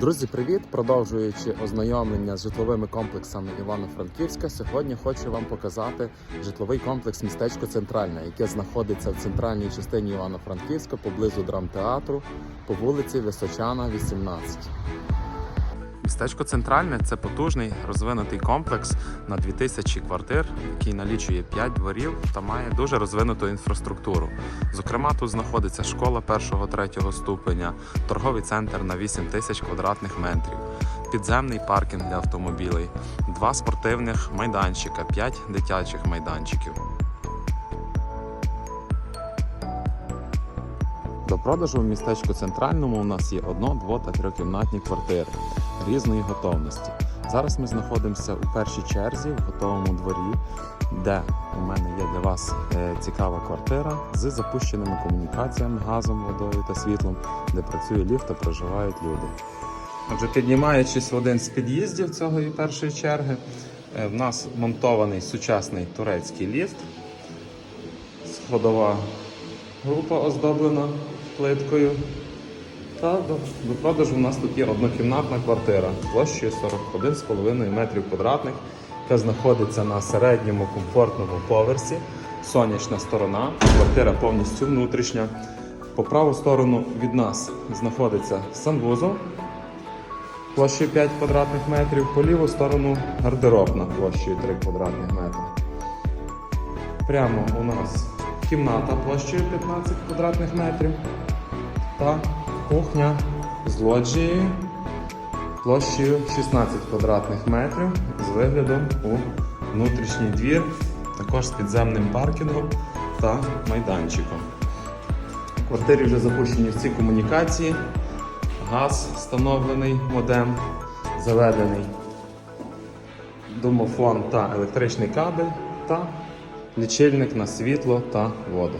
Друзі, привіт! Продовжуючи ознайомлення з житловими комплексами Івано-Франківська, сьогодні хочу вам показати житловий комплекс містечко Центральне, яке знаходиться в центральній частині Івано-Франківська поблизу драмтеатру по вулиці Височана, 18. Містечко Центральне це потужний розвинутий комплекс на 2000 квартир, який налічує 5 дворів та має дуже розвинуту інфраструктуру. Зокрема, тут знаходиться школа 1-3 ступеня, торговий центр на 8 тисяч квадратних метрів, підземний паркінг для автомобілей, два спортивних майданчика, 5 дитячих майданчиків. До продажу в містечку Центральному у нас є одно, дво та трьохкімнатні квартири різної готовності. Зараз ми знаходимося у першій черзі в готовому дворі, де у мене є для вас е, цікава квартира з запущеними комунікаціями, газом, водою та світлом, де працює ліфт та проживають люди. Отже, піднімаючись в один з під'їздів цього першої черги, е, в нас монтований сучасний турецький ліфт, сходова група оздоблена плиткою. Та до, продажу у нас тут є однокімнатна квартира площею 41,5 метрів квадратних, яка знаходиться на середньому комфортному поверсі. Сонячна сторона, квартира повністю внутрішня. По праву сторону від нас знаходиться санвузол площею 5 квадратних метрів, по ліву сторону гардеробна площею 3 квадратних метри. Прямо у нас кімната площею 15 квадратних метрів та кухня з лоджією площею 16 квадратних метрів з виглядом у внутрішній двір, також з підземним паркінгом та майданчиком. В квартирі вже запущені всі комунікації, газ встановлений, модем заведений, домофон та електричний кабель та лічильник на світло та воду.